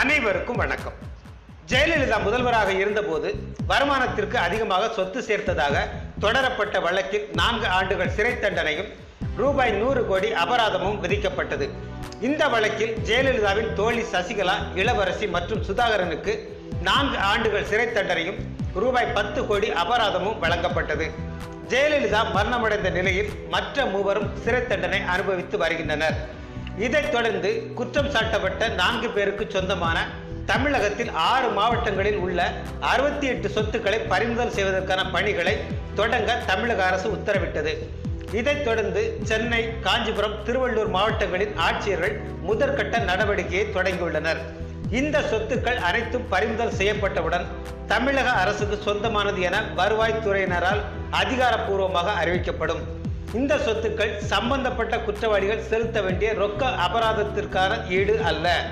அனைவருக்கும் வணக்கம். ஜெயலலிதா முதல்வராக இருந்தபோது வருமானத்திற்கு அதிகமாக சொத்து சேர்த்ததாக தொடரப்பட்ட வழக்கில் நான்கு ஆண்டுகள் சிறை தண்டனையும் ரூபாய் நூறு கோடி அபராதமும் விதிக்கப்பட்டது. இந்த வழக்கில் ஜெயலலிதாவின் தோழி சசிகலா இளவரசி மற்றும் சுதாகரனுக்கு நான்கு ஆண்டுகள் சிறை தண்டனையும் ரூபாய் பத்து கோடி அபராதமும் வழங்கப்பட்டது. ஜெயலலிதா மரணமடைந்த நிலையில் மற்ற மூவரும் சிறை தண்டனை அனுபவித்து வருகின்றனர். இதைத் தொடர்ந்து குற்றம் சாட்டப்பட்ட நான்கு பேருக்கு சொந்தமான தமிழகத்தில் ஆறு மாவட்டங்களில் உள்ள அறுபத்தி எட்டு சொத்துக்களை பறிமுதல் செய்வதற்கான பணிகளை தொடங்க தமிழக அரசு உத்தரவிட்டது. இதைத் தொடர்ந்து சென்னை காஞ்சிபுரம் திருவள்ளூர் மாவட்டங்களின் ஆட்சியர்கள் முதற்கட்ட நடவடிக்கையை தொடங்கியுள்ளனர். இந்த சொத்துக்கள் அனைத்தும் பறிமுதல் செய்யப்பட்டவுடன் தமிழக அரசுக்கு சொந்தமானது என வருவாய்த்துறையினரால் அதிகாரப்பூர்வமாக அறிவிக்கப்படும். இந்த சொத்துக்கள் சம்பந்தப்பட்ட குற்றவாளிகள் செலுத்த வேண்டிய ரொக்க அபராதத்திற்கான ஈடு அல்ல.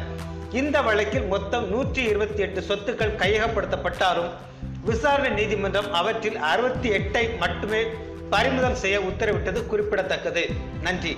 இந்த வழக்கில் மொத்தம் நூற்றி இருபத்தி எட்டு சொத்துக்கள் கையகப்படுத்தப்பட்டாலும் விசாரணை நீதிமன்றம் அவற்றில் அறுபத்தி எட்டை மட்டுமே பறிமுதல் செய்ய உத்தரவிட்டது குறிப்பிடத்தக்கது. நன்றி.